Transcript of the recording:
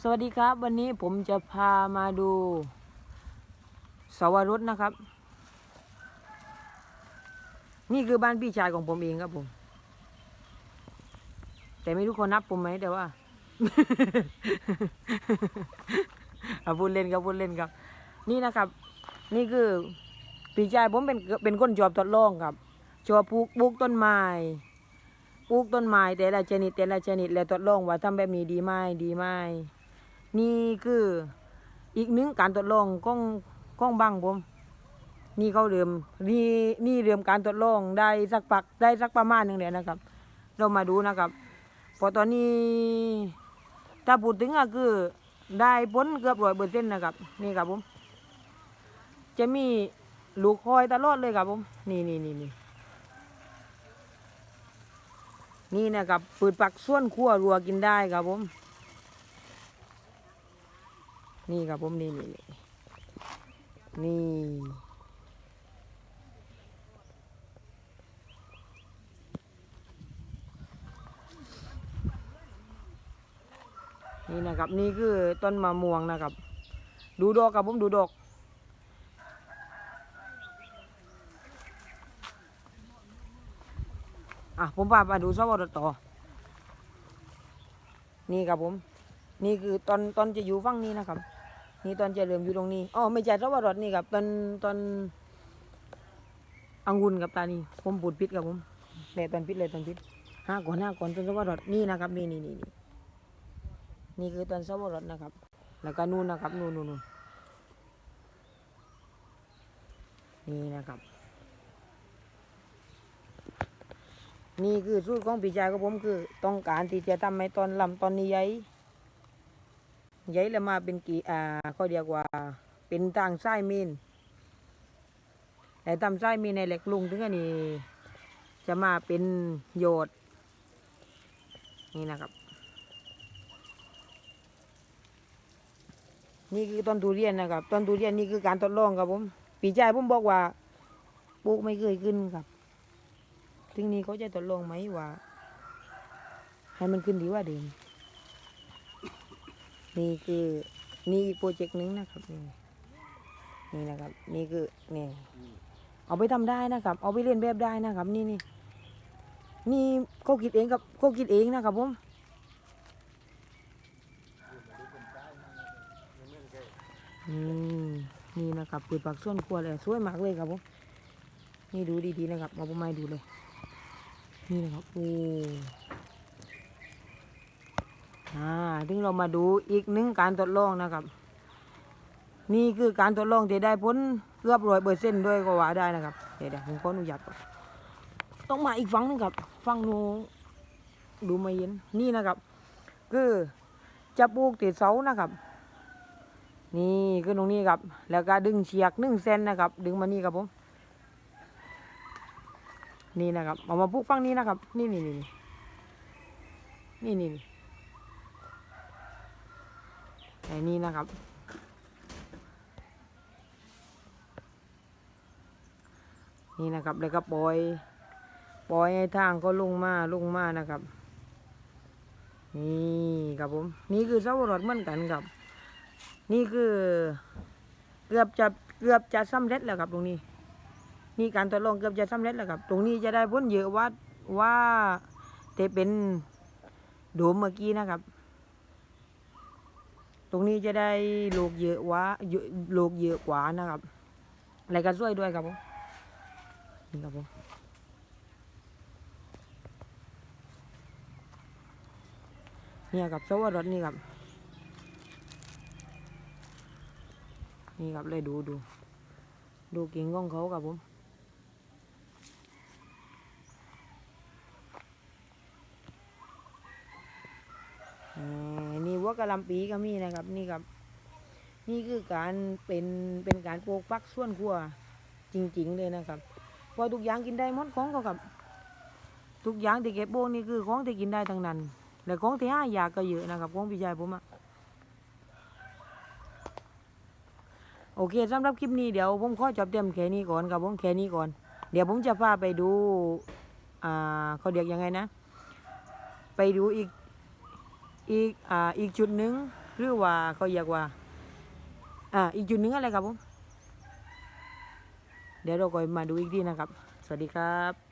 สวัสดีครับ วันนี้ผมจะพามาดูสวรสนะครับ นี่คือบ้านพี่ชายของผมเองครับผม แต่ไม่รู้เขานับผมไหมแต่ว่าอาพูดเล่นครับพูดเล่นครับ นี่นะครับ นี่คือพี่ชายผมเป็นเป็นคนชอบทดลองครับชอบปลูกปลูกต้นไม้ปลูกต้นไม้แต่ละชนิดแต่ละชนิดแล้วทดลองว่าทำแบบนี้ดีไหมดีไหม นี่คืออีกหนึ่งการทดลองของของบังผม นี่เขาเริ่มนี่นี่เริ่มการทดลองได้สักปักได้สักประมาณหนึ่งแล้วนะครับ เรามาดูนะครับ พอตอนนี้ถ้าพูดถึงก็คือได้ผลเกือบร้อยเปอร์เซ็นต์นะครับ นี่ครับผม จะมีลูกคอยตลอดเลยครับผม นี่นี่นี่นี่นี่นะครับปืดปักส่วนขั้วรัวกินได้ครับผม นี่ครับผมนี่นี่นี่นี่นะครับนี่คือต้นมะม่วงนะครับ ดูดอกครับผมดูดอกอะผมพาไปดูสวรสต่อ นี่ครับผม นี่คือตอนตอนจะอยู่ฝั่งนี้นะครับ นี่ตอนจะเริ่มอยู่ตรงนี้อ๋อไม่ใช่สวรสนี่ครับตอนตอนอังุนกับตานี่ผมปูดพิษครับผมเลยตอนพิษเลยตอนพิษห้าก่อนห้าก่อนตอนสวรสนี่นะครับนี่นี่นี่นี่นี่คือตอนสวรสนะครับ แล้วก็นู่นนะครับนู่นนู่นนู่นนี่นะครับ นี่คือสูตรของพี่ชายของผมคือ ต้องการที่จะทำให้ตอนลำตอนนี้ใหญ่ ใหญ่แล้วมาเป็นกี่อ่าเขาเรียกว่าเป็นทางไส้มีนแต่ทำไส้มีนในเหล็กลุงถึงอันนี้จะมาเป็นโยดนี่นะครับ นี่คือต้นทุเรียนนะครับต้นทุเรียนนี่คือการทดลองครับผมพี่ชายผมบอกว่าปลูกไม่เคยขึ้นครับถึงนี้เขาจะทดลองไหมว่าให้มันขึ้นดีกว่าเดิม นี่คือนี่อีกโปรเจกต์หนึ่งนะครับนี่นี่นะครับ นี่คือนี่เอาไปทำได้นะครับ เอาไปเรียนแบบได้นะครับ นี่นี่นี่เขาคิดเองกับเขาคิดเองนะครับผมอืมนี่นะครับปืดผักส่วนครัวเลยสวยมากเลยครับผมนี่ดูดีๆนะครับเอาไปม่ดูเลย นี่นะครับโอ้ อ่าถึงเรามาดูอีกหนึ่งการทดลองนะครับ นี่คือการทดลองที่ได้ผลเกือบร้อยเปอร์เซ็นต์ด้วยก็ว่าได้นะครับ เดี๋ยวผมขออนุญาตต้องมาอีกฝั่งนึงครับฝั่งนู้ดูไม่เย็นนี่นะครับ คือจะปลูกติดเสานะครับ นี่คือตรงนี้ครับ แล้วก็ดึงเฉียกหนึ่งเซนนะครับ ดึงมานี่ครับผมนี่นะครับเอามาปลูกฝั่งนี้นะครับ นี่นี่นี่นี่นี่นี่ อ้นี่นะครับ นี่นะครับ แล้วก็ปล่อยปล่อยให้ทางก็ลุ่งมาลุ่งมานะครับ นี่ครับผม นี่คือสวรสเหมือนกันครับ นี่คือเกือบจะเกือบจะสำเร็จแล้วครับตรงนี้ นี่การทดลองเกือบจะสำเร็จแล้วครับ ตรงนี้จะได้ผลเยอะว่าว่าแต่เป็นโดมเมื่อกี้นะครับ รงนี้จะได้ลูกเยอะว่าเยอะลูกเยอะกว่านะครับอะไรก็ช่วยด้วยครับผมนี่ครับผมเนี่ยครับสวรสนี่ครับนี่ครับเลยดูดูดูกิ่งของเขาครับผม อ่านี่วัว กะลำปีก็มีนะครับ นี่ครับ นี่คือการเป็นเป็นการปลูกฟักส่วนครัวจริง ๆ เลยนะครับเพราะทุกอย่างกินได้หมดของเขาครับ ทุกอย่างที่เก็บโบกนี่คือของที่กินได้ทั้งนั้นและของที่ห้ายากก็เยอะนะครับของพี่ชายผมอะโอเคสำหรับคลิปนี้เดี๋ยวผมขอจบเต็มแค่นี้ก่อนครับผมแค่นี้ก่อน เดี๋ยวผมจะพาไปดู อ่าเขาเรียกยังไงนะ ไปดูอีก อีกอ่าอีกจุดหนึ่งหรือว่าเขาเรียกว่าอ่าอีกจุดหนึ่งอะไรครับผมเดี๋ยวเราก็มาดูอีกทีนะครับ สวัสดีครับ